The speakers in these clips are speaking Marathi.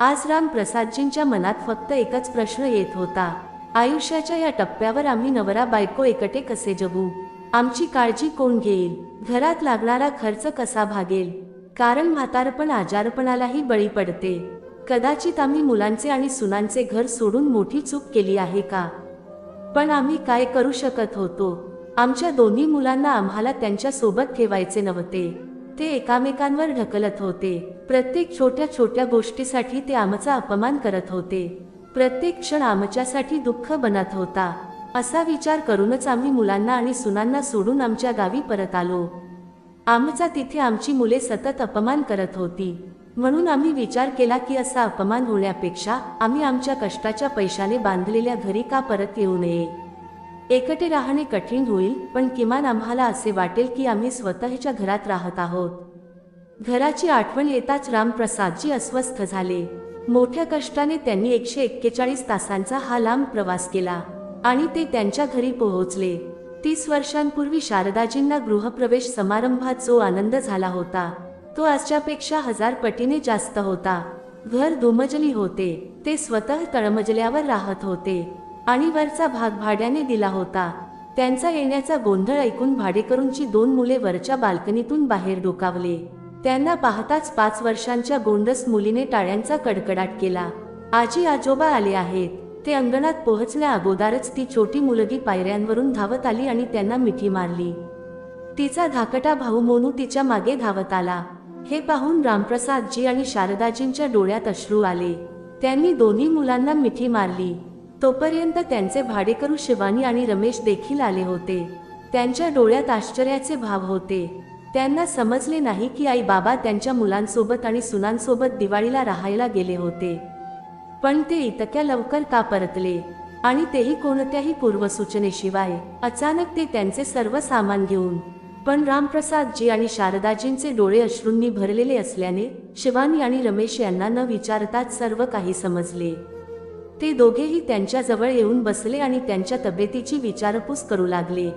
आज रामप्रसादजींच्या मनात फक्त एकच प्रश्न येत होता. आयुष्याच्या या टप्प्यावर आम्ही नवरा बायको एकटे कसे जगू? आमची काळजी कोण घेईल? घरात लागणारा खर्च कसा भागेल? कारण म्हातारपण आजारपणालाही बळी पडते. कदाचित आम्ही मुलांचे आणि सुनांचे घर सोडून मोठी चूक केली आहे का? पण आम्ही काय करू शकत होतो? आमच्या दोन्ही मुलांना आम्हाला त्यांच्यासोबत ठेवायचे नव्हते. ते एकामेकांवर ढकलत होते. प्रत्येक छोट्या छोट्या गोष्टीसाठी ते आमचा अपमान करत होते. प्रत्येक क्षण आमच्यासाठी दुःख बनत होता. असा विचार करूनच आम्ही मुलांना आणि सुनांना सोडून आमच्या गावी परत आलो. आमचा तिथे आमची मुले सतत अपमान करत होती. म्हणून आम्ही विचार केला की असा अपमान होण्यापेक्षा आम्ही आमच्या कष्टाच्या पैशाने बांधलेल्या घरी का परत येऊ नये? एकटे राहणे कठीण होईल पण किमान आम्हाला असे वाटेल की आम्ही स्वतःच्या घरात राहत आहोत. घराची आठवण येताच रामप्रसादजी अस्वस्थ झाले. मोठ्या कष्टाने त्यांनी एकशे एक्केचाळीस तासांचा हा लांब प्रवास केला आणि ते त्यांच्या घरी पोहोचले. तीस वर्षांपूर्वी शारदाजींना गृहप्रवेश समारंभात जो आनंद झाला होता तो आजच्यापेक्षा हजार पटीने जास्त होता. घर दुमजली होते ते स्वतः तळमजल्यावर राहत होते. आणि वरचा भाग भाड्याने दिला होता. त्यांचा येण्याचा गोंधळ ऐकून भाडेकरूंची दोन मुले वरच्या बाल्कनीतून बाहेर डोकावले. त्यांना पाहताच पाच वर्षांच्या गोंडस मुलीने टाळ्यांचा कडकडाट केला. आजी आजोबा आले आहेत. ते अंगणात पोहोचल्या अगोदरच ती छोटी मुलगी पायऱ्यांवरून धावत आली आणि त्यांना मिठी मारली. तिचा धाकटा भाऊ मोनू तिच्यामागे धावत आला. हे पाहून रामप्रसादजी आणि शारदाजींच्या डोळ्यात अश्रू आले. त्यांनी दोन्ही मुलांना मिठी मारली. तोपर्यंत त्यांचे भाडेकरू शिवानी आणि रमेश देखील आले होते. त्यांच्या डोळ्यात आश्चर्याचे भाव होते. त्यांना समजले नाही की आई बाबा त्यांच्या मुलांसोबत आणि सुनांसोबत दिवाळीला राहायला गेले होते. पण ते इतक्या लवकर का परतले? आणि तेही कोणत्याही पूर्वसूचनेशिवाय. अचानक ते त्यांचे सर्व सामान घेऊन पण रामप्रसादजी आणि शारदाजींचे डोळे अश्रूंनी भरलेले असल्याने शिवानी आणि रमेश यांना न विचारताच सर्व काही समजले. ते दोघेही त्यांच्याजवळ येऊन बसले आणि त्यांच्या तब्येतीची विचारपूस करू लागले.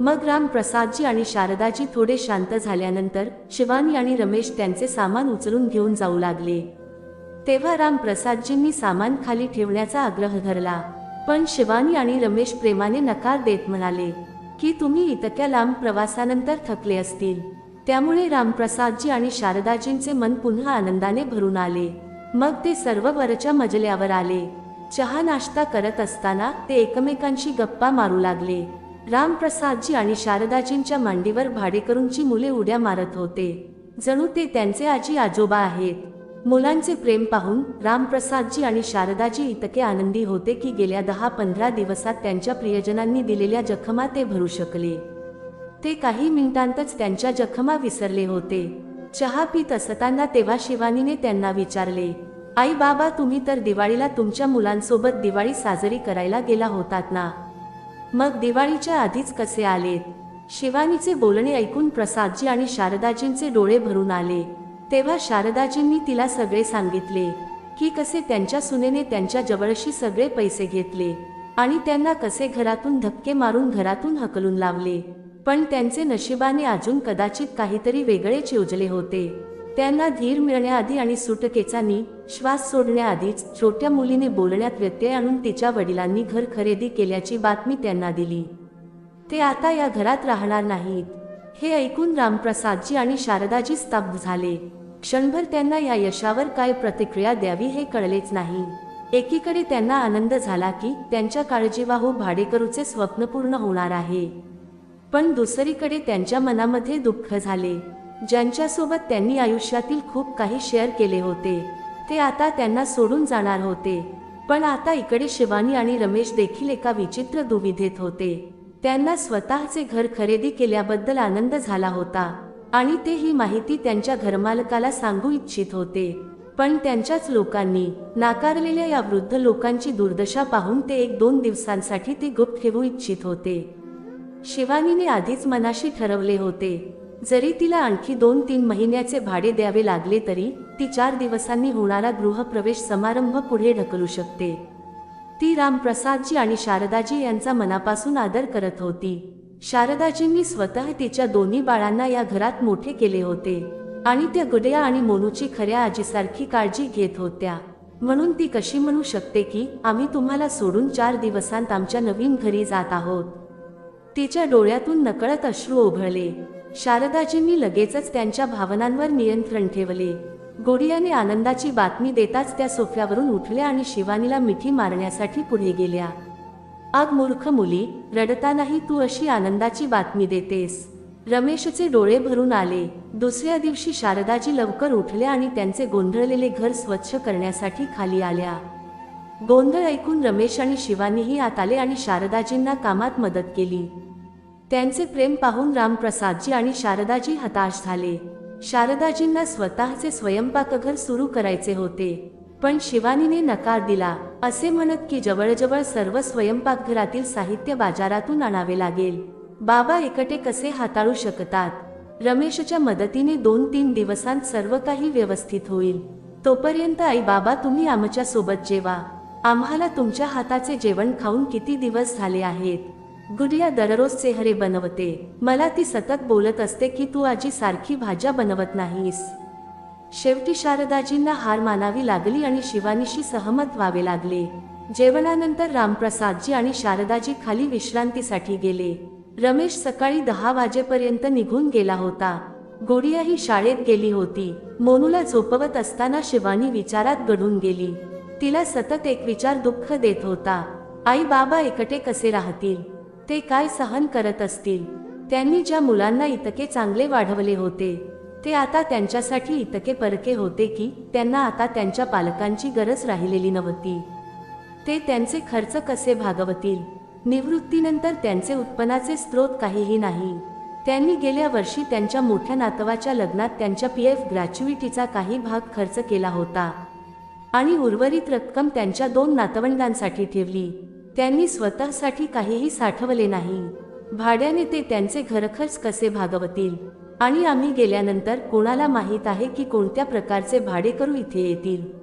मग रामप्रसादजी आणि शारदाजी थोडे शांत झाल्यानंतर शिवानी आणि रमेश त्यांचे सामान उचलून घेऊन जाऊ लागले. तेव्हा रामप्रसादजींनी सामान खाली ठेवण्याचा आग्रह धरला. पण शिवानी आणि रमेश प्रेमाने नकार देत म्हणाले की तुम्ही इतक्या लांब प्रवासानंतर थकले असतील. त्यामुळे रामप्रसादजी आणि शारदाजींचे मन पुन्हा आनंदाने भरून आले. मग ते सर्व वरच्या मजल्यावर आले. चहा नाश्ता करत असताना ते एकमेकांशी गप्पा मारू लागले. रामप्रसादजी आणि शारदाजींच्या मांडीवर भाडेकरूंची मुले उड्या मारत होते. जणू ते त्यांचे आजी आजोबा आहेत. मुलांचे प्रेम पाहून रामप्रसादजी आणि शारदाजी इतके आनंदी होते की गेल्या दहा पंधरा दिवसात त्यांच्या प्रियजनांनी दिलेल्या जखमा ते भरू शकले. ते काही मिनिटांतच त्यांच्या जखमा विसरले होते. चहा पित असताना तेव्हा शिवानीने त्यांना विचारले आई बाबा तुम्ही तर दिवाळीला तुमच्या मुलांसोबत दिवाळी साजरी करायला गेला होतात ना? मग दिवाळीच्या आधीच कसे आलेत? शिवानीचे बोलणे ऐकून प्रसादजी आणि शारदाजींचे डोळे भरून आले. तेव्हा शारदाजींनी तिला सगळे सांगितले की कसे त्यांच्या सुनेने त्यांच्या जवळशी सगळे पैसे घेतले आणि त्यांना कसे घरातून धक्के मारून घरातून हकलून लावले. पण त्यांचे नशिबाने अजून कदाचित काहीतरी वेगळेच योजले होते. त्यांना धीर मिळण्याआधी आणि सुटकेचानी श्वास सोडण्याआधीच छोट्या मुलीने बोलण्यात व्यत्यय आणून तिच्या वडिलांनी घर खरेदी केल्याची बातमी त्यांना दिली. ते आता या घरात राहणार नाहीत. हे ऐकून रामप्रसादजी आणि शारदाजी स्तब्ध झाले. क्षणभर त्यांना या यशावर काय प्रतिक्रिया द्यावी हे कळलेच नाही. एकीकडे त्यांना आनंद झाला की त्यांच्या काळजीवाहू भाडेकरूचे स्वप्न पूर्ण होणार आहे. पण दुसरीकडे त्यांच्या मनामध्ये दुःख झाले. ज्यांच्यासोबत त्यांनी आयुष्यातील खूप काही शेअर केले होते ते आता त्यांना सोडून जाणार होते. पण आता इकडे शिवानी आणि रमेश देखील एका विचित्र दुविधेत होते. त्यांना स्वतःचे घर खरेदी केल्याबद्दल आनंद झाला होता आणि ते ही माहिती त्यांच्या घरमालकाला सांगू इच्छित होते. पण त्यांच्याच लोकांनी नाकारलेल्या या वृद्ध लोकांची दुर्दशा पाहून ते एक दोन दिवसांसाठी ते गुप्त ठेवू इच्छित होते. शिवानीने आधीच मनाशी ठरवले होते. जरी तिला आणखी दोन तीन महिन्याचे भाडे द्यावे लागले तरी ती चार दिवसांनी होणारा गृहप्रवेश समारंभ पुढे ढकलू शकते. ती रामप्रसादजी आणि शारदाजी यांचा मनापासून आदर करत होती. शारदाजींनी स्वतः तिच्या दोन्ही बाळांना या घरात मोठे केले होते आणि त्या गुडया आणि मोनूची खऱ्या आजीसारखी काळजी घेत होत्या. म्हणून ती कशी म्हणू शकते की आम्ही तुम्हाला सोडून चार दिवसांत आमच्या नवीन घरी जात आहोत. तिच्या डोळ्यातून नकळत अश्रू ओघळले. शारदाजींनी लगेचच त्यांच्या भावनांवर नियंत्रण ठेवले. गोडियाने आनंदाची बातमी देताच त्या सोफ्यावरून उठल्या आणि शिवानीला मिठी मारण्यासाठी पुढे गेल्या. आग मूर्ख मुली रडतानाही तू अशी आनंदाची बातमी देतेस. रमेशचे डोळे भरून आले. दुसऱ्या दिवशी शारदाजी लवकर उठल्या आणि त्यांचे गोंधळलेले घर स्वच्छ करण्यासाठी खाली आल्या. गोंधळ ऐकून रमेश आणि शिवानीही आत आले आणि शारदाजींना कामात मदत केली. त्यांचे प्रेम पाहून रामप्रसादजी आणि शारदाजी हताश झाले. शारदाजींना स्वतःचे स्वयंपाकघर सुरू करायचे होते पण शिवानीने नकार दिला. असे म्हणत की जवळजवळ सर्व स्वयंपाकघरातील साहित्य बाजारातून आणावे लागेल. बाबा एकटे कसे हाताळू शकतात? रमेशच्या मदतीने दोन तीन दिवसांत सर्व काही व्यवस्थित होईल. तोपर्यंत आई बाबा तुम्ही आमच्यासोबत जेवा. आम्हाला तुमच्या हाताचे जेवण खाऊन किती दिवस झाले आहेत? गुडिया दररोज चेहरे बनवते. मला ती सतत बोलत असते की तू आजी सारखी भाज्या बनवत नाहीस. शेवटी शारदाजींना हार मानावी लागली आणि शिवानीशी सहमत व्हावे लागले. जेवणानंतर रामप्रसादजी आणि शारदाजी खाली विश्रांतीसाठी गेले. रमेश सकाळी दहा वाजेपर्यंत निघून गेला होता. गोडिया ही शाळेत गेली होती. मोनूला झोपवत असताना शिवानी विचारात गडून गेली. तिला सतत एक विचार दुःख देत होता. आई बाबा एकटे कसे राहतील? ते काय सहन करत असतील? त्यांनी ज्या मुलांना इतके चांगले वाढवले होते ते आता त्यांच्यासाठी इतके परके होते की त्यांना आता त्यांच्या पालकांची गरज राहिलेली नव्हती. ते त्यांचे खर्च कसे भागवतील? निवृत्तीनंतर त्यांचे उत्पन्नाचे स्रोत काहीही नाही. त्यांनी गेल्या वर्षी त्यांच्या मोठ्या नातवाच्या लग्नात त्यांच्या पी एफ ग्रॅच्युइटीचा काही भाग खर्च केला होता. आणि उर्वरित रक्कम त्यांच्या दोन नातवंडांसाठी ठेवली. त्यांनी स्वतःसाठी काहीही साठवले नाही. भाड्याने ते त्यांचे घरखर्च कसे भागवतील? आणि आम्ही गेल्यानंतर कोणाला माहीत आहे की कोणत्या प्रकारचे भाडेकरू इथे येतील?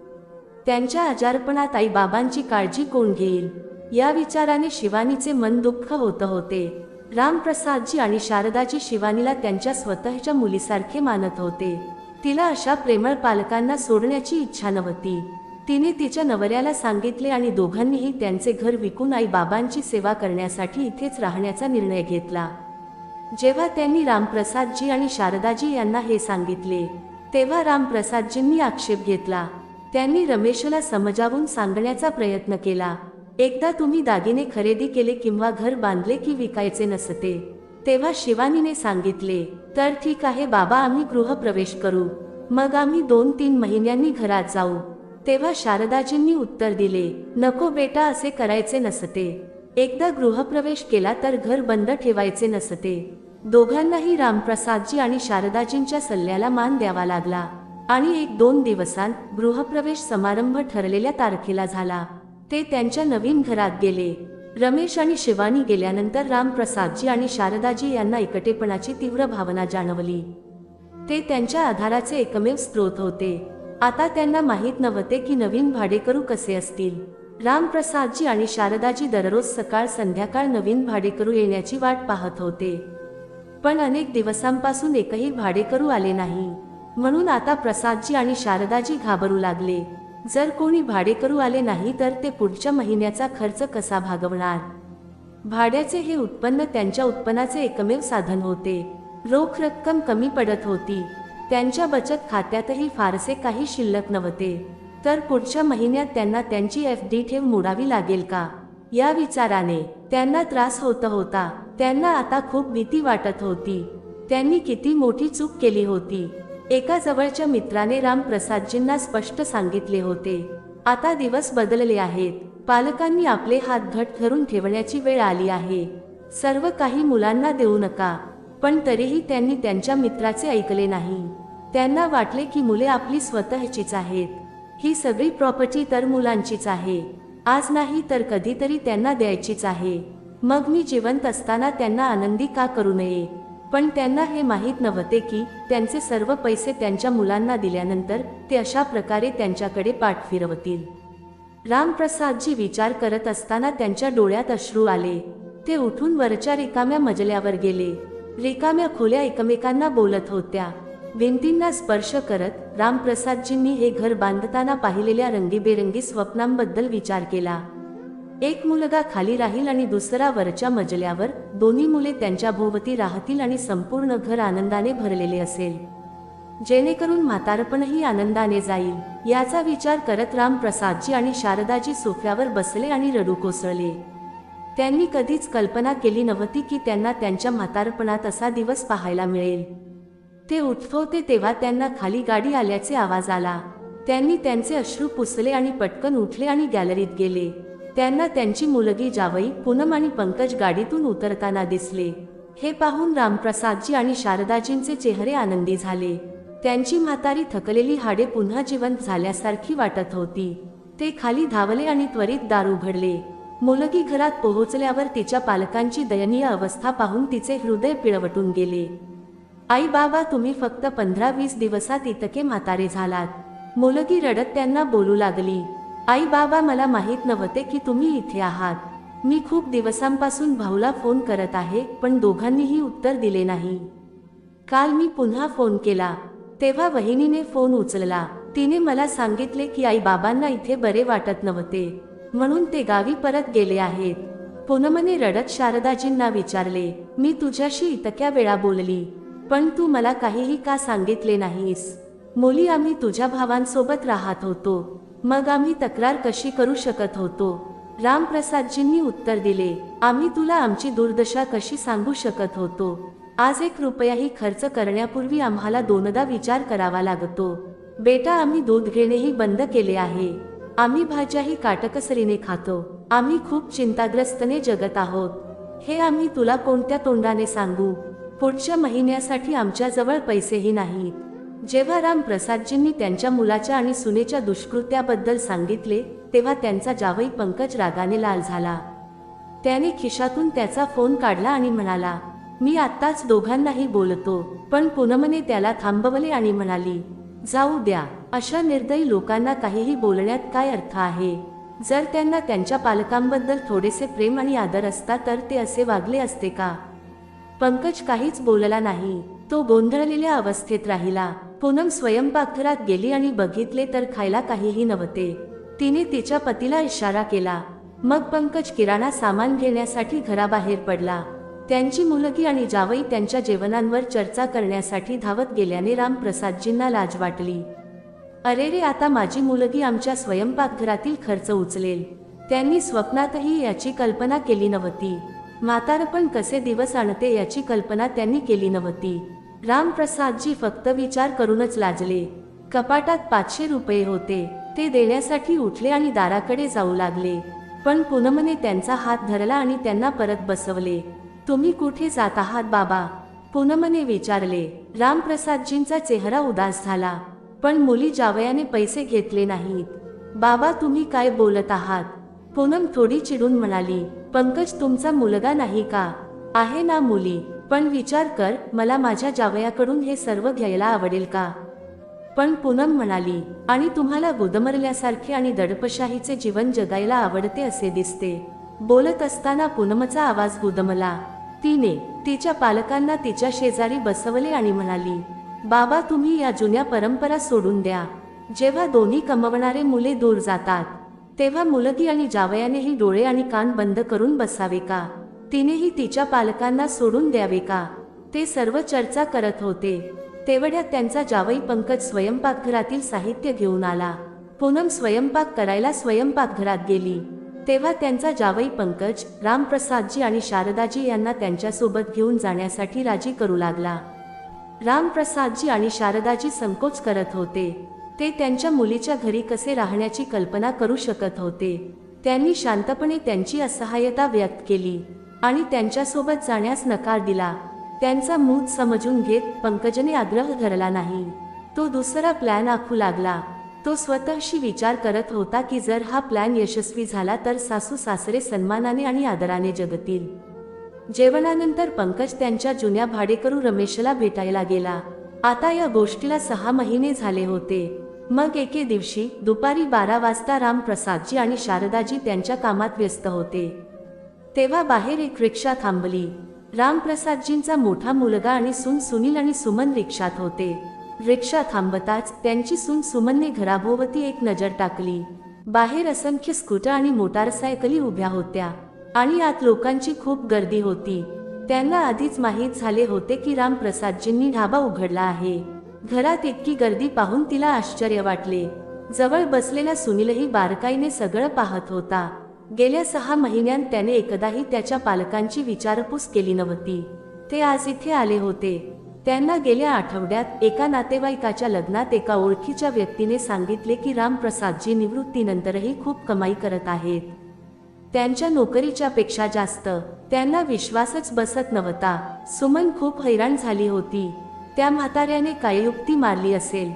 त्यांच्या आजारपणात आई बाबांची काळजी कोण घेईल? या विचाराने शिवानीचे मन दुःख होत होते. रामप्रसादजी आणि शारदाजी शिवानीला त्यांच्या स्वतःच्या मुलीसारखे मानत होते. तिला अशा प्रेमळ पालकांना सोडण्याची इच्छा नव्हती. तिने तिच्या नवऱ्याला सांगितले आणि दोघांनीही त्यांचे घर विकून आई बाबांची सेवा करण्यासाठी इथेच राहण्याचा निर्णय घेतला. जेव्हा त्यांनी रामप्रसादजी आणि शारदाजी यांना हे सांगितले तेव्हा रामप्रसादजींनी आक्षेप घेतला. त्यांनी रमेशला समजावून सांगण्याचा प्रयत्न केला. एकदा तुम्ही दागिने खरेदी केले किंवा घर बांधले की विकायचे नसते. तेव्हा शिवानीने सांगितले तर ठीक आहे बाबा आम्ही गृहप्रवेश करू. मग आम्ही दोन तीन महिन्यांनी घरात जाऊ. तेव्हा शारदाजींनी उत्तर दिले नको बेटा असे करायचे नसते. एकदा गृहप्रवेश केला तर घर बंद ठेवायचे नसते. दोघांनाही रामप्रसादजी आणि शारदाजींच्या सल्ल्याला मान द्यावा लागला आणि एक दोन दिवसांत गृहप्रवेश समारंभ ठरलेल्या तारखेला झाला. ते त्यांच्या नवीन घरात गेले. रमेश आणि शिवानी गेल्यानंतर रामप्रसादजी आणि शारदाजी यांना एकटेपणाची तीव्र भावना जाणवली. ते त्यांच्या आधाराचे एकमेव स्रोत होते. आता त्यांना माहीत नव्हते की नवीन भाडेकरू कसे असतील. रामप्रसादजी आणि शारदाजी दररोज सकाळ संध्याकाळ नवीन भाडेकरू येण्याची वाट पाहत होते. पण अनेक दिवसांपासून एकही भाडेकरू आले नाही. म्हणून आता प्रसादजी आणि शारदाजी घाबरू लागले. जर कोणी भाडेकरू आले नाही तर ते पुढच्या महिन्याचा खर्च कसा भागवणार? भाड्याचे हे उत्पन्न त्यांच्या उत्पन्नाचे एकमेव साधन होते. रोख रक्कम कमी पडत होती. त्यांच्या बचत खात्यातही फारसे काही शिल्लक नव्हते. तर पुढच्या महिन्यात त्यांना त्यांची एफ डी ठेव मोडावी लागेल का? या विचाराने त्यांना त्रास होत होता. त्यांना आता खूप भीती वाटत होती. त्यांनी किती मोठी चूक केली होती. एका जवळच्या मित्राने रामप्रसादजींना स्पष्ट सांगितले होते. आता दिवस बदलले आहेत. पालकांनी आपले हात घट धरून ठेवण्याची वेळ आली आहे. सर्व काही मुलांना देऊ नका. पण तरीही त्यांनी त्यांच्या मित्राचे ऐकले नाही. त्यांना वाटले की मुले आपली स्वतःचीच आहेत. ही सगळी प्रॉपर्टी तर मुलांचीच आहे. आज नाही तर कधीतरी त्यांना द्यायचीच आहे. मग मी जिवंत असताना त्यांना आनंदी का करू नये? पण त्यांना हे माहीत नव्हते की त्यांचे सर्व पैसे त्यांच्या मुलांना दिल्यानंतर ते अशा प्रकारे त्यांच्याकडे पाठ फिरवतील. रामप्रसादजी विचार करत असताना त्यांच्या डोळ्यात अश्रू आले. ते उठून वरच्या रिकाम्या मजल्यावर गेले. रिकाम्या खोल्या एकमेकांना बोलत होत्या. भिंतींना स्पर्श करत रामप्रसादजींनी हे घर बांधताना पाहिलेल्या रंगीबेरंगी स्वप्नांबद्दल विचार केला. एक मुलगा खाली राहील आणि दुसरा वरच्या मजल्यावर दोन्ही मुले त्यांच्या भोवती राहतील आणि संपूर्ण घर आनंदाने भरलेले असेल. जेणेकरून म्हातारपणही आनंदाने जाईल. याचा विचार करत रामप्रसादजी आणि शारदाजी सोफ्यावर बसले आणि रडू कोसळले. त्यांनी कधीच कल्पना केली नव्हती की त्यांना त्यांच्या म्हातारपणात असा दिवस पाहायला मिळेल. ते उठवते तेव्हा त्यांना खाली गाडी आल्याचे आवाज आला. त्यांनी त्यांचे अश्रू पुसले आणि पटकन उठले आणि गॅलरीत गेले. त्यांना त्यांची मुलगी जावई पूनम आणि पंकज गाडीतून उतरताना दिसले. हे पाहून रामप्रसादजी आणि शारदाजींचे चेहरे आनंदी झाले. त्यांची म्हातारी थकलेली हाडे पुन्हा जिवंत झाल्यासारखी वाटत होती. ते खाली धावले आणि त्वरित दार उघडले मुलगी घरात पोहोचल्यावर तिच्या पालकांची दयनीय अवस्था पाहून तिचे हृदय पिळवटून गेले. आई बाबा तुम्ही फक्त पंधरा वीस दिवसात इतके म्हातारे झालात. मुलगी रडत त्यांना बोलू लागली. आई बाबा मला माहीत नव्हते की तुम्ही इथे आहात. मी खूप दिवसांपासून भाऊला फोन करत आहे पण दोघांनीही उत्तर दिले नाही. काल मी पुन्हा फोन केला. तेव्हा वहिनीने फोन उचलला. तिने मला सांगितले की आई बाबांना इथे बरे वाटत नव्हते. म्हणून ते गावी परत गेले आहेत. पूनमने रडत शारदाजींना विचारले मी तुझ्याशी इतक्या वेळा बोलली पण तू मला काहीही का सांगितले नाहीस? मुली आम्ही तुझ्या भावांसोबत राहत होतो. मग आम्ही तक्रार कशी करू शकत होतो? रामप्रसादजींनी उत्तर दिले आम्ही तुला आमची दुर्दशा कशी सांगू शकत होतो? आज एक रुपयाही खर्च करण्यापूर्वी आम्हाला दोनदा विचार करावा लागतो. बेटा आम्ही दूध घेणेही बंद केले आहे. आम्ही भाज्याही काटकसरीने खातो. आम्ही खूप चिंताग्रस्तने जगत आहोत. हे आम्ही तुला कोणत्या तोंडाने सांगू? पुढच्या महिन्यासाठी आमच्याजवळ पैसेही नाहीत. जेव्हा रामप्रसादजींनी त्यांच्या मुलाच्या आणि सुनेच्या दुष्कृत्याबद्दल सांगितले तेव्हा त्यांचा जावई पंकज रागाने लाल झाला. त्याने खिशातून त्याचा फोन काढला आणि म्हणाला मी आत्ताच दोघांनाही बोलतो पण पूनमने त्याला थांबवले आणि म्हणाली जाऊ द्या अशा निर्दयी लोकांना काहीही बोलण्यात काय अर्थ आहे? जर त्यांना त्यांच्या पालकांबद्दल थोडेसे प्रेम आणि आदर असता तर ते असे वागले असते का? पंकज काहीच बोलला नाही तो गोंधळलेल्या अवस्थेत राहिला. पूनम स्वयंपाकघरात गेली आणि बघितले तर खायला काहीही नव्हते. तिने तिच्या पतीला इशारा केला. मग पंकज किराणा सामान घेण्यासाठी घराबाहेर पडला. त्यांची मुलगी आणि जावई त्यांच्या जेवणांवर चर्चा करण्यासाठी धावत गेल्याने रामप्रसादजींना लाज वाटली. अरे रे आता माझी मुलगी आमच्या स्वयंपाकघरातील खर्च उचलेल. त्यांनी स्वप्नातही याची कल्पना केली नव्हती. म्हातारपण कसे दिवस आणते याची कल्पना त्यांनी केली नव्हती. रामप्रसादजी फक्त विचार करूनच लाजले. कपाटात पाचशे रुपये होते ते देण्यासाठी उठले आणि दाराकडे जाऊ लागले. पण पूनमने त्यांचा हात धरला आणि त्यांना परत बसवले. तुम्ही कुठे जात आहात बाबा? पूनमने विचारले. रामप्रसादजींचा चेहरा उदास झाला. पण मुली जावयाने पैसे घेतले नाहीत. बाबा तुम्ही काय बोलत आहात? पूनम थोडी चिडून म्हणाली. पंकज तुमचा मुलगा नाही का? आहे ना मुली? पण विचार कर मला माझ्या जावयाकडून हे सर्व घ्यायला आवडेल का? पण पूनम म्हणाली आणि तुम्हाला गुदमरल्यासारखे आणि दडपशाहीचे जीवन जगायला आवडते असे दिसते. बोलत असताना पूनमचा आवाज गुदमला. तिने तिच्या पालकांना तिच्या शेजारी बसवले आणि म्हणाली बाबा तुम्ही या जुन्या परंपरा सोडून द्या. जेव्हा दोन्ही कमवणारे मुले दूर जातात तेव्हा मुलगी आणि जावयानेही डोळे आणि कान बंद करून बसावे का? तिनेही तिच्या पालकांना सोडून द्यावे का? ते सर्व चर्चा करत होते. तेवढ्यात त्यांचा जावई पंकज स्वयंपाकघरातील साहित्य घेऊन आला. पूनम स्वयंपाक करायला स्वयंपाकघरात गेली. तेव्हा त्यांचा जावई पंकज रामप्रसादजी आणि शारदाजी यांना त्यांच्यासोबत घेऊन जाण्यासाठी राजी करू लागला. रामप्रसादजी आणि शारदाजी संकोच करत होते. ते त्यांच्या मुलीच्या घरी कसे राहण्याची कल्पना करू शकत होते. त्यांनी शांतपणे त्यांची असहाय्यता व्यक्त केली. आणि त्यांच्यासोबत जाण्यास नकार दिला. त्यांचा मूड समजून घेत पंकजने आग्रह धरला नाही. तो दुसरा प्लॅन आखू लागला. तो स्वतःशी विचार करत होता की जर हा प्लॅन यशस्वी झाला तर सासू सासरे सन्मानाने आणि आदराने जगतील. जेवणानंतर पंकज त्यांच्या जुन्या भाडेकरू रमेशला भेटायला गेला. आता या गोष्टीला सहा महिने झाले होते. मग एके दिवशी दुपारी बारा वाजता रामप्रसादजी आणि शारदाजी त्यांच्या कामात व्यस्त होते. तेव्हा बाहेर एक रिक्षा थांबली. रामप्रसादजींचा मोठा मुलगा आणि सून सुनील आणि सुमन रिक्षात होते. रिक्षा थांबताच त्यांची सून सुमनने घराभोवती एक नजर टाकली. बाहेर असंख्य स्कूटर आणि मोटारसायकली उभ्या होत्या आणि आत लोकांची खूप गर्दी होती. त्यांना आधीच माहीत झाले होते की रामप्रसादजींनी ढाबा उघडला आहे. घरात इतकी गर्दी पाहून तिला आश्चर्य वाटले. जवळ बसलेला सुनीलही बारकाईने सगळं पाहत होता. गेल्या सहा महिन्यांत त्याने एकदाही त्याच्या पालकांची विचारपूस केली नव्हती. ते आज इथे आले होते. त्यांना गेल्या आठवड्यात एका नातेवाईकाच्या लग्नात एका ओळखीच्या व्यक्तीने सांगितले की रामप्रसादजी निवृत्तीनंतरही खूप कमाई करत आहेत. त्यांच्या नोकरीच्या पेक्षा जास्त. त्यांना विश्वासच बसत नव्हता. सुमन खूप हैराण झाली होती. त्या म्हाताऱ्याने काय युक्ती मारली असेल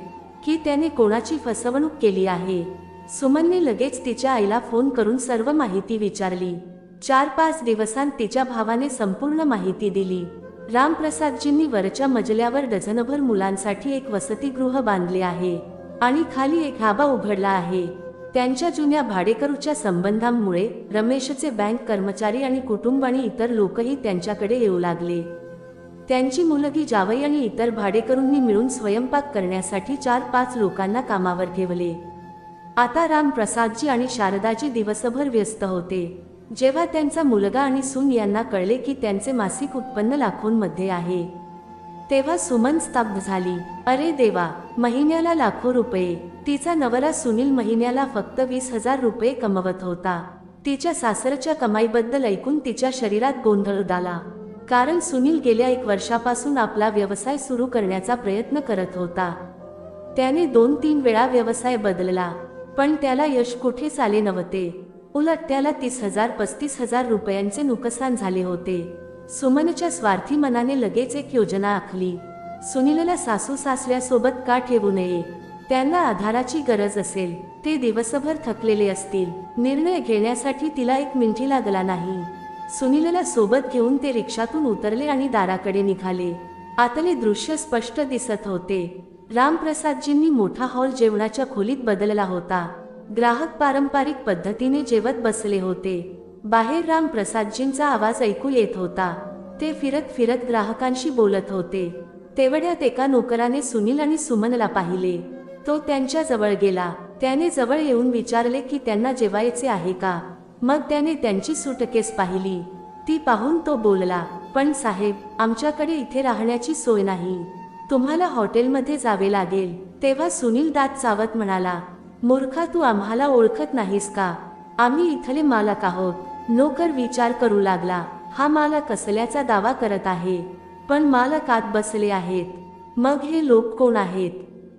की त्याने कोणाची फसवणूक केली आहे. सुमनने लगेच तिच्या आईला फोन करून सर्व माहिती विचारली. चार पाच दिवसांत तिच्या भावाने संपूर्ण माहिती दिली. रामप्रसादजींनी वरच्या मजल्यावर डझनभर मुलांसाठी एक वसतिगृह बांधले आहे आणि खाली एक हाबा उघडला आहे. त्यांच्या जुन्या भाडेकरूच्या संबंधांमुळे रमेशचे बँक कर्मचारी आणि कुटुंब आणि इतर लोकही त्यांच्याकडे येऊ लागले. त्यांची मुलगी जावई आणि इतर भाडेकरूंनी मिळून स्वयंपाक करण्यासाठी चार पाच लोकांना कामावर ठेवले. आता रामप्रसादजी आणि शारदाजी दिवसभर व्यस्त होते. जेव्हा त्यांचा मुलगा आणि सून यांना कळले की त्यांचे मासिक उत्पन्न लाखोंमध्ये आहे. तेव्हा सुमन स्तब्ध झाली. अरे देवा महिन्याला लाखो रुपये. तिचा नवरा सुनील महिन्याला फक्त वीस हजार रुपये कमवत होता. तिच्या सासरच्या कमाईबद्दल ऐकून तिच्या शरीरात गोंधळ उडाला. कारण सुनील गेल्या एक वर्षापासून आपला व्यवसाय सुरू करण्याचा प्रयत्न करत होता. त्याने दोन तीन वेळा व्यवसाय बदलला. पण त्याला यश कुठेच आले नव्हते. उलट त्याला तीस हजार पस्तीस हजार रुपयांचे नुकसान झाले होते. सुमनच्या स्वार्थी मनाने लगेच एक योजना आखली. सुनीलला सासू सासऱ्यासोबत का ठेवू नये? त्यांना आधाराची गरज असेल. ते दिवसभर थकलेले असतील. निर्णय घेण्यासाठी तिला एक मिनिटी लागला नाही. सुनीलला सोबत घेऊन ते रिक्षातून उतरले आणि दाराकडे निघाले. आतले दृश्य स्पष्ट दिसत होते. रामप्रसादजींनी मोठा हॉल जेवणाच्या खोलीत बदलला होता. ग्राहक पारंपरिक पद्धतीने जेवत बसले होते. बाहेर रामप्रसादजींचा आवाज ऐकू येत होता. ते फिरत फिरत ग्राहकांशी बोलत होते. तेवढ्यात एका नोकराने सुनील आणि सुमनला पाहिले. तो त्यांच्या जवळ गेला. त्याने जवळ येऊन विचारले की त्यांना जेवायचे आहे का? मग त्याने त्यांची सुटकेस पाहिली. ती पाहून तो बोलला पण साहेब आमच्याकडे इथे राहण्याची सोय नाही. तुम्हाला हॉटेलमध्ये जावे लागेल. तेव्हा सुनील दात चावत म्हणाला मूर्खा तू आम्हाला ओळखत नाहीस का? आम्ही इथले मालक आहोत. नोकर विचार करू लागला हा मालक असल्याचा दावा करत आहे पण मालक आत बसले आहेत. मग हे लोक कोण आहेत?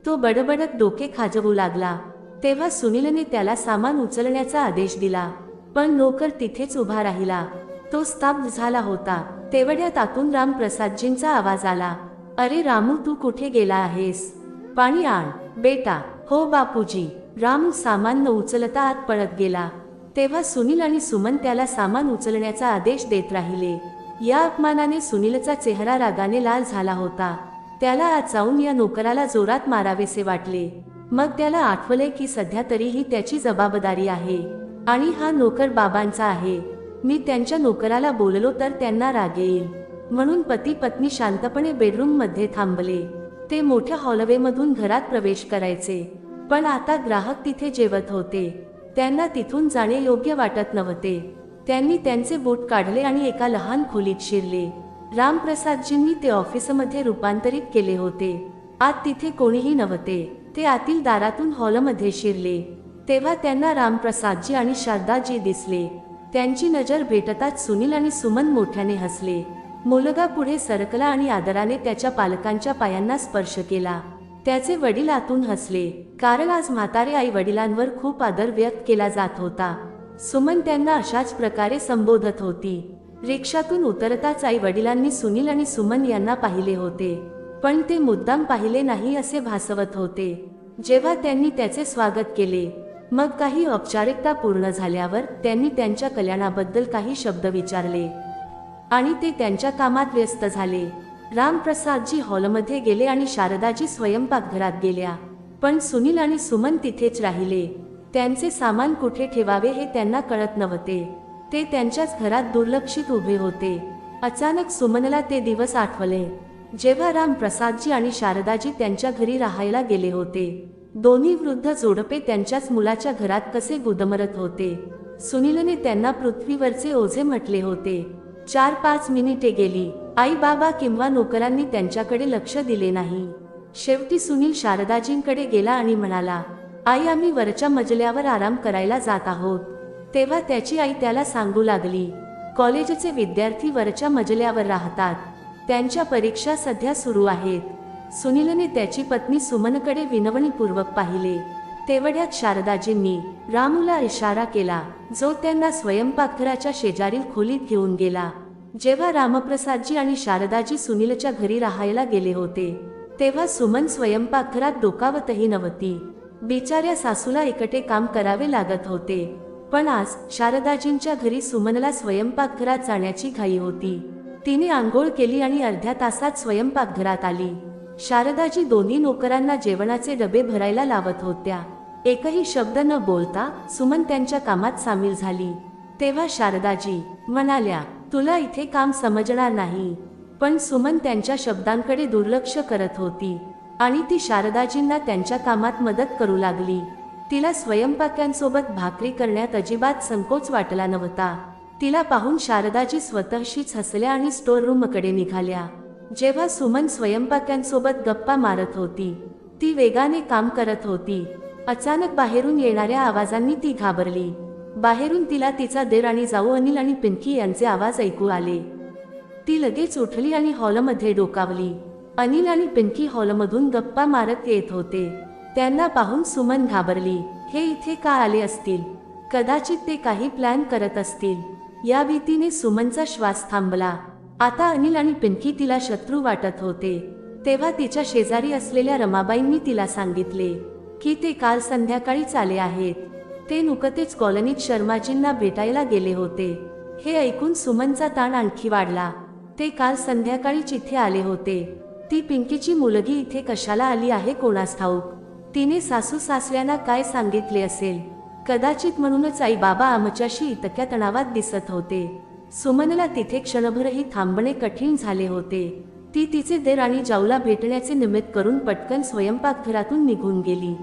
तो बडबडत डोके खाजवू लागला. तेव्हा सुनीलने त्याला सामान उचलण्याचा आदेश दिला पण नोकर तिथेच उभा राहिला. तो स्तब्ध झाला होता. तेवढ्या तातून रामप्रसादजींचा आवाज आला अरे रामू तू कुठे गेला आहेस? पाणी आण. बेटा. हो बापूजी. रामू सामान न उचलता आत पळत गेला. तेव्हा सुनील आणि सुमन त्याला सामान उचलण्याचा आदेश देत राहिले. या अपमानाने सुनीलचा चेहरा रागाने लाल झाला होता. त्याला आज जाऊन या नोकराला जोरात मारावेसे वाटले. मग त्याला आठवले की सध्या तरीही त्याची जबाबदारी आहे आणि हा नोकर बाबांचा आहे. मी त्यांच्या नोकराला बोललो तर त्यांना राग येईल. म्हणून पती पत्नी शांतपणे बेडरूममध्ये थांबले. ते मोठ्या हॉलवेमधून घरात प्रवेश करायचे. पण आता ग्राहक तिथे जेवत होते. त्यांना तिथून जाणे योग्य वाटत नव्हते. त्यांनी त्यांचे बोट काढले आणि एका लहान खोलीत शिरले. रामप्रसादजींनी ते ऑफिसमध्ये रूपांतरित केले होते. आत तिथे कोणीही नव्हते. ते आतील दारातून हॉलमध्ये शिरले. तेव्हा त्यांना रामप्रसादजी आणि शारदाजी दिसले. त्यांची नजर भेटताच सुनील आणि सुमन मोठ्याने हसले. मुलगा पुढे सरकला आणि आदराने त्याच्या पालकांच्या पायांना स्पर्श केला. त्याचे वडील आतून हसले. कारण आज म्हातारे आई वडिलांवर खूप आदर व्यक्त केला जात होता. सुमन त्यांना अशाच प्रकारे संबोधत होती. रिक्षातून उतरताच आई वडिलांनी सुनील आणि सुमन यांना पाहिले होते. पण ते मुद्दाम पाहिले नाही असे भासवत होते. जेव्हा त्यांनी त्याचे स्वागत केले मग काही औपचारिकता पूर्ण झाल्यावर त्यांनी त्यांच्या कल्याणाबद्दल काही शब्द विचारले. आणि ते त्यांच्या कामात व्यस्त झाले. रामप्रसादजी हॉलमध्ये गेले आणि शारदाजी स्वयंपाकघरात गेल्या. पण सुनील आणि सुमन तिथेच राहिले. त्यांचे सामान कुठे ठेवावे हे त्यांना कळत नव्हते. ते त्यांच्याच घरात दुर्लक्षित उभे होते. अचानक सुमनला ते दिवस आठवले. जेव्हा रामप्रसादजी आणि शारदाजी त्यांच्या घरी राहायला गेले होते. दोन्ही वृद्ध जोडपे त्यांच्याच मुलाच्या घरात कसे गुदमरत होते. सुनीलने त्यांना पृथ्वीवरचे ओझे म्हटले होते. चार पाच मिनिटे गेली. आई बाबा किंवा नोकरांनी त्यांच्याकडे लक्ष दिले नाही. शेवटी सुनील शारदाजींकडे गेला आणि म्हणाला आई आम्ही वरच्या मजल्यावर आराम करायला जात आहोत. तेव्हा त्याची आई त्याला सांगू लागली कॉलेजचे विद्यार्थी वरच्या मजल्यावर राहतात. त्यांच्या परीक्षा सध्या सुरू आहेत. सुनीलने त्याची पत्नी सुमनकडे विनवणीपूर्वक पाहिले. तेवढ्यात शारदाजींनी रामूला इशारा केला जो त्यांना स्वयंपाकघराच्या शेजारील खोलीत घेऊन गेला. जेव्हा रामप्रसादजी आणि शारदाजी सुनीलच्या घरी राहायला गेले होते तेव्हा सुमन स्वयंपाकघरात डोकावतही नव्हती. बिचाऱ्या सासूला एकटे काम करावे लागत होते. पण आज शारदाजींच्या घरी सुमनला स्वयंपाकघरात जाण्याची घाई होती. तिने आंघोळ केली आणि अर्ध्या तासात स्वयंपाकघरात आली. शारदाजी दोन्ही नोकरांना जेवणाचे डबे भरायला लावत होत्या. एकही शब्द न बोलता सुमन त्यांच्या कामात सामील झाली. तेव्हा शारदाजी म्हणाल्या तुला इथे काम समजणार नाही. पण सुमन त्यांच्या शब्दांकडे दुर्लक्ष करत होती आणि ती शारदाजींना त्यांच्या कामात मदत करू लागली. तिला स्वयंपाक्यांसोबत भाकरी करण्यात अजिबात संकोच वाटला नव्हता. तिला पाहून शारदाजी स्वतःशीच हसल्या आणि स्टोर रूमकडे निघाल्या. जेव्हा सुमन स्वयंपाक्यांसोबत गप्पा मारत होती ती वेगाने काम करत होती. अचानक बाहेरून येणाऱ्या आवाजांनी ती घाबरली. बाहेरून तिला तिचा देर आणि जाऊ अनिल आणि पिंकी यांचे आवाज ऐकू आले. ती लगेच उठली आणि हॉलमध्ये डोकावली. अनिल आणि पिंकी हॉलमधून गप्पा मारत येत होते. त्यांना पाहून सुमन घाबरली. हे इथे का आले असतील? कदाचित ते काही प्लॅन करत असतील. या भीतीने सुमनचा श्वास थांबला. आता अनिल आणि पिंकी तिला शत्रू वाटत होते. तेव्हा तिच्या शेजारी असलेल्या रमाबाईंनी तिला सांगितले की ते काल संध्याकाळीच आले आहेत. ते नुकतेच कॉलनीत शर्माजींना भेटायला गेले होते. हे ऐकून सुमनचा ताण आणखी वाढला. ते काल संध्याकाळीच इथे आले होते. ती पिंकीची मुलगी इथे कशाला आली आहे कोणास ठाऊक? तिने सासू सासऱ्यांना काय सांगितले असेल? कदाचित म्हणूनच आई बाबा आमच्याशी इतक्या तणावात दिसत होते. सुमनला तिथे क्षणभरही थांबणे कठीण झाले होते. ती तिचे देर आणि जाऊला भेटण्याचे निमित्त करून पटकन स्वयंपाकघरातून निघून गेली.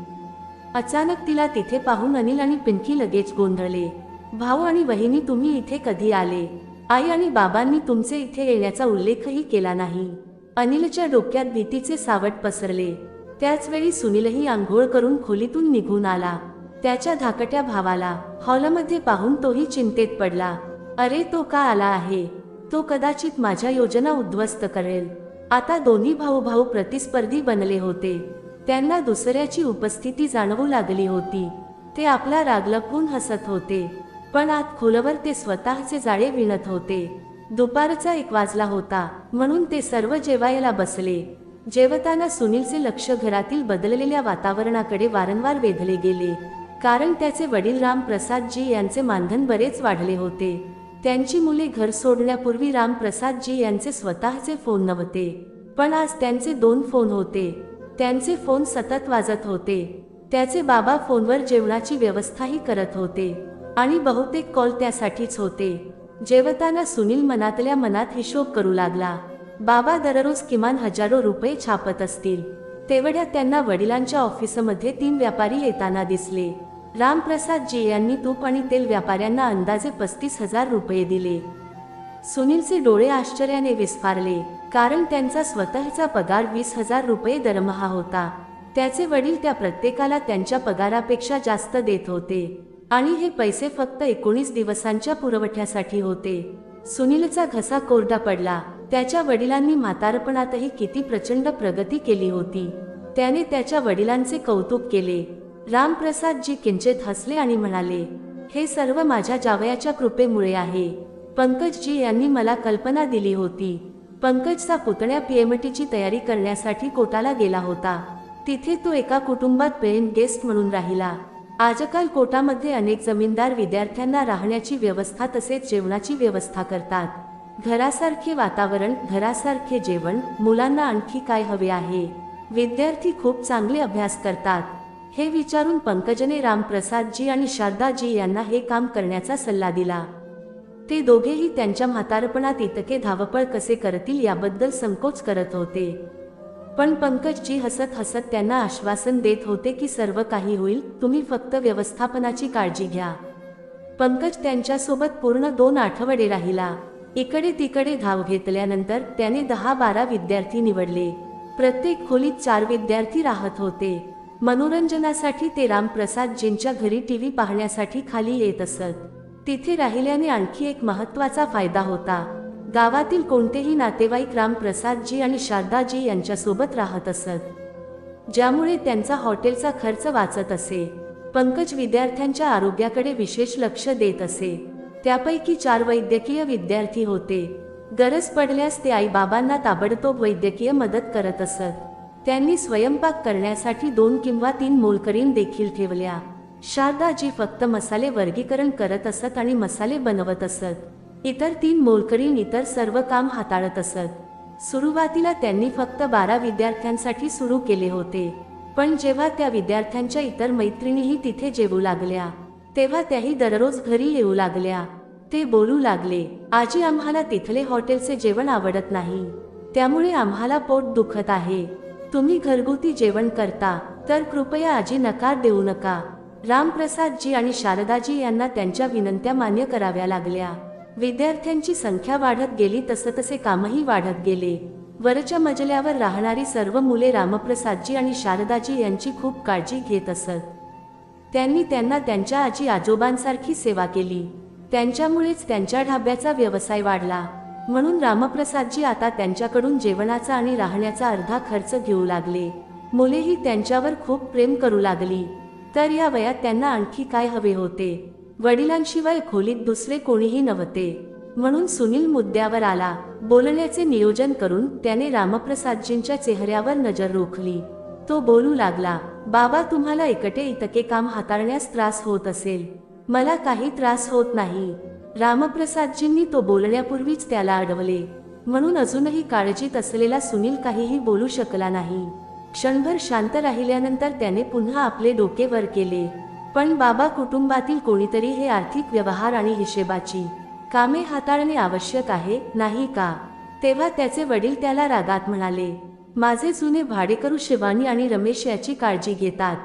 अचानक तिला तिथे पाहून अनिल आणि पिंकी लगेच गोंधळले. भाऊ आणि वहिनी तुम्ही इथे कधी आले? आई आणि बाबांनी तुमचे इथे येण्याचा उल्लेखही केला नाही. अनिलच्या डोक्यात भीतीचे सावट पसरले. त्याचवेळी सुनीलही आंघोळ करून खोलीतून निघून आला. त्याच्या धाकट्या भावाला हॉलमध्ये पाहून तोही चिंतेत पडला. अरे तो का आला आहे? तो कदाचित माझ्या योजना उद्ध्वस्त करेल. आता दोन्ही भाऊ भाऊ प्रतिस्पर्धी बनले होते. त्यांना दुसऱ्याची उपस्थिती जाणवू लागली होती. ते आपला राग लपवून हसत होते. पण आत खोलवर ते स्वतःचे जाळे विणत होते. दुपारचा एक वाजला होता म्हणून ते सर्व जेवायला बसले. जेवताना सुनीलचे लक्ष घरातील बदललेल्या वातावरणाकडे वारंवार वेधले गेले. कारण त्याचे वडील रामप्रसादजी यांचे मानधन बरेच वाढले होते. त्यांची मुले घर सोडण्यापूर्वी रामप्रसादजी यांचे स्वतःचे फोन नव्हते. पण आज त्यांचे दोन फोन होते. त्यांचे फोन सतत वाजत होते. त्याचे बाबा फोनवर जेवणाची व्यवस्थाही करत होते. आणि बहुतेक कॉल त्यासाठीच होते. जेवताना सुनील मनातल्या मनात हिशोब करू लागला. बाबा दररोज किमान हजारो रुपये छापत असतील. तेवढ्यात त्यांना वडिलांच्या ऑफिसमध्ये तीन व्यापारी येताना दिसले. रामप्रसाद जे यांनी तूप आणि तेल व्यापाऱ्यांना अंदाजे पस्तीस हजार रुपये दिले. सुनीलचे डोळे आश्चर्याने विस्फारले कारण त्यांचा स्वतःचा पगार वीस हजार रुपये दरमहा होता. त्याचे वडील त्या प्रत्येकाला त्यांच्या पगारापेक्षा जास्त देत होते. आणि हे पैसे फक्त एकोणीस दिवसांच्या पुरवठ्यासाठी होते. सुनीलचा घसा कोरडा पडला. त्याच्या वडिलांनी म्हातारपणातही किती प्रचंड प्रगती केली होती. त्याने त्याच्या वडिलांचे कौतुक केले. रामप्रसादजी किंचित हसले आणि म्हणाले हे सर्व माझ्या जावयाच्या कृपेमुळे आहे. पंकजजी यांनी मला कल्पना दिली होती. पंकजचा पुतण्या पीएमटीची तयारी करण्यासाठी कोटाला गेला होता. तिथे तो एका कुटुंबात पेन गेस्ट म्हणून राहिला. आजकाल कोटामध्ये अनेक जमीनदार विद्यार्थ्यांना राहण्याची व्यवस्था तसेच जेवणाची व्यवस्था करतात. घरासारखे वातावरण घरासारखे जेवण मुलांना आणखी काय हवे आहे? विद्यार्थी खूप चांगले अभ्यास करतात. हे विचारून पंकजने रामप्रसादजी आणि शारदाजी यांना हे काम करण्याचा सल्ला दिला. ते दोघेही त्यांच्या म्हातारपणात इतके धावपळ कसे करतील याबद्दल संकोच करत होते. पण पंकजजी हसत हसत त्यांना आश्वासन देत होते की सर्व काही होईल तुम्ही फक्त व्यवस्थापनाची काळजी घ्या. पंकज त्यांच्यासोबत पूर्ण दोन आठवडे राहिला. इकडे तिकडे धाव घेतल्यानंतर त्याने दहा बारा विद्यार्थी निवडले. प्रत्येक खोलीत चार विद्यार्थी राहत होते. मनोरंजनासाठी ते रामप्रसादजींच्या घरी टी व्ही पाहण्यासाठी खाली येत असत. तिथे राहिल्याने आणखी एक महत्त्वाचा फायदा होता. गावातील कोणतेही नातेवाईक रामप्रसादजी आणि शारदाजी यांच्यासोबत राहत असत. ज्यामुळे त्यांचा हॉटेलचा खर्च वाचत असे. पंकज विद्यार्थ्यांच्या आरोग्याकडे विशेष लक्ष देत असे. त्यापैकी चार वैद्यकीय विद्यार्थी होते. गरज पडल्यास ते आई बाबांना ताबडतोब वैद्यकीय मदत करत असत. त्यांनी स्वयंपाक करण्यासाठी दोन किंवा तीन मोलकरीण देखील ठेवल्या. शारदाजी फक्त मसाले वर्गीकरण करत असत आणि मसाले बनवत असत इतर तीन मोलकरीण इतर सर्व काम हाताळत असत. सुरुवातीला त्यांनी फक्त बारा विद्यार्थ्यांसाठी सुरू केले होते पण जेव्हा त्या विद्यार्थ्यांच्या इतर मैत्रिणीही तिथे जेवू लागल्या तेव्हा त्याही दररोज घरी येऊ लागल्या. ते बोलू लागले आजी आम्हाला तिथले हॉटेलचे जेवण आवडत नाही. त्यामुळे आम्हाला पोट दुखत आहे. तुम्ही घरगुती जेवण करता तर कृपया आजी नकार देऊ नका. रामप्रसादजी आणि शारदाजी यांना त्यांच्या विनंत्या मान्य कराव्या लागल्या. विद्यार्थ्यांची संख्या वाढत गेली तसं तसे कामही वाढत गेले. वरच्या मजल्यावर राहणारी सर्व मुले रामप्रसादजी आणि शारदाजी यांची खूप काळजी घेत असत. त्यांनी त्यांना त्यांच्या आजी आजोबांसारखी सेवा केली. त्यांच्यामुळेच त्यांच्या ढाब्याचा व्यवसाय वाढला. म्हणून रामप्रसादजी आता त्यांच्याकडून जेवणाचा आणि राहण्याचा अर्धा खर्च घेऊ लागले. मुलेही त्यांच्यावर खूप प्रेम करू लागली. तर या वयात त्यांना आणखी काय हवे होते? वडिलांशिवाय खोलीत दुसरे कोणीही नव्हते. म्हणून सुनील मुद्द्यावर आला. बोलण्याचे नियोजन करून त्याने रामप्रसादजींच्या चेहऱ्यावर नजर रोखली. तो बोलू लागला बाबा तुम्हाला एकटे इतके काम हाताळण्यास त्रास होत असेल. मला काही त्रास होत नाही. रामप्रसादजींनी तो बोलण्यापूर्वीच त्याला अडवले. म्हणून अजूनही काळजीत असलेला सुनील काहीही बोलू शकला नाही. क्षणभर शांत राहिल्यानंतर त्याने पुन्हा आपले डोके वर केले. पण बाबा कुटुंबातील कोणीतरी हे आर्थिक व्यवहार आणि हिशेबाची कामे हाताळणे आवश्यक आहे नाही का? तेव्हा त्याचे वडील त्याला रागात म्हणाले माझे जुने भाडेकरू शिवानी आणि रमेश याची काळजी घेतात.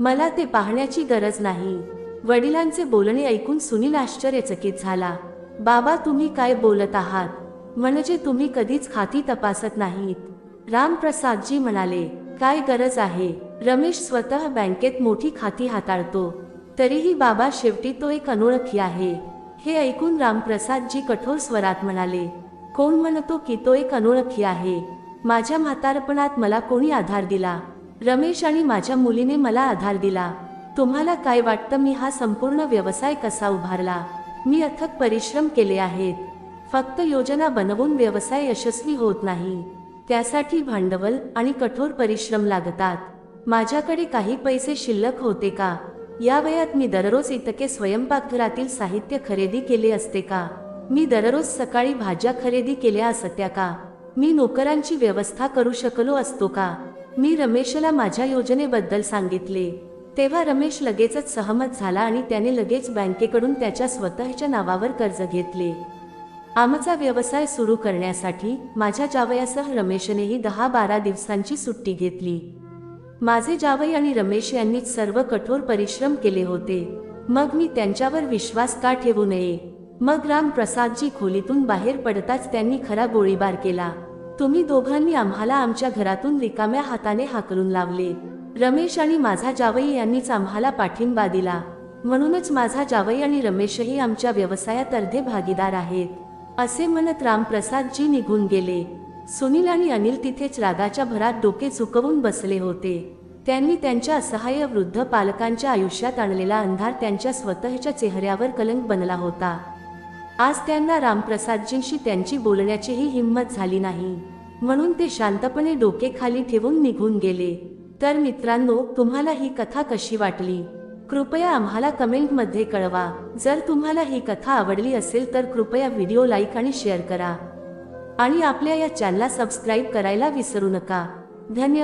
मला ते पाहण्याची गरज नाही. वडिलांचे बोलणे ऐकून सुनील आश्चर्यचकित झाला. बाबा तुम्ही काय बोलत आहात? म्हणजे तुम्ही कधीच खाती तपासत नाहीत. रामप्रसादजी म्हणाले काय गरज आहे? रमेश स्वतः बँकेत मोठी खाती हाताळतो. तरीही बाबा शेवटी तो एक अनोळखी आहे. हे ऐकून रामप्रसादजी कठोर स्वरात म्हणाले कोण म्हणतो की तो एक अनोळखी आहे? माझ्या म्हातारपणात मला कोणी आधार दिला? रमेश आणि माझ्या मुलीने मला आधार दिला? तुम्हाला काय वाटतं मी हा संपूर्ण व्यवसाय कसा उभारला? मी अथक परिश्रम केले आहेत. फक्त योजना बनवून व्यवसाय यशस्वी होत नाही. त्यासाठी भांडवल आणि कठोर परिश्रम लागतात. माझ्याकडे काही पैसे शिल्लक होते का? या वयात मी दररोज इतके स्वयंपाकघरातील साहित्य खरेदी केले असते का? मी दररोज सकाळी भाज्या खरेदी केल्या असत्या का? मी नोकरांची व्यवस्था करू शकलो असतो का? मी रमेशला माझ्या योजनेबद्दल सांगितले. तेव्हा रमेश लगेचच सहमत झाला आणि त्याने लगेच बँकेकडून त्याच्या स्वतःच्या नावावर कर्ज घेतले. आमचा व्यवसाय सुरू करण्यासाठी माझ्या जावयासह रमेशनेही दहा बारा दिवसांची सुट्टी घेतली. माझे जावई आणि रमेश यांनीच सर्व कठोर परिश्रम केले होते. मग मी त्यांच्यावर विश्वास का ठेवू नये? मग रामप्रसादजी खोलीतून बाहेर पडताच त्यांनी खरा गोळीबार केला. तुम्ही दोघांनी आम्हाला आमच्या घरातून रिकाम्या हाताने हाकलून लावले. रमेश आणि माझा जावई यांनीच आम्हाला पाठिंबा दिला. म्हणूनच माझा जावई आणि रमेशही आमच्या व्यवसायात अर्धे भागीदार आहेत. असे म्हणत रामप्रसादजी निघून गेले. सुनील आणि अनिल तिथेच रागाच्या भरात डोके चुकवून बसले होते. त्यांनी त्यांच्या असहाय्य वृद्ध पालकांच्या आयुष्यात आणलेला अंधार त्यांच्या स्वतःच्या चेहऱ्यावर कलंक बनला होता. आज त्यांना रामप्रसादजींशी त्यांची बोलण्याचीही हिंमत झाली नाही. म्हणून ते शांतपणे डोके खाली ठेवून निघून गेले. तर मित्रांनो तुम्हाला ही कथा कशी वाटली? कृपया आम्हाला कमेंटमध्ये कळवा. जर तुम्हाला ही कथा आवडली असेल तर कृपया व्हिडिओ लाईक आणि शेअर करा. आणि आपल्या या चॅनलला सबस्क्राईब करायला विसरू नका. धन्यवाद.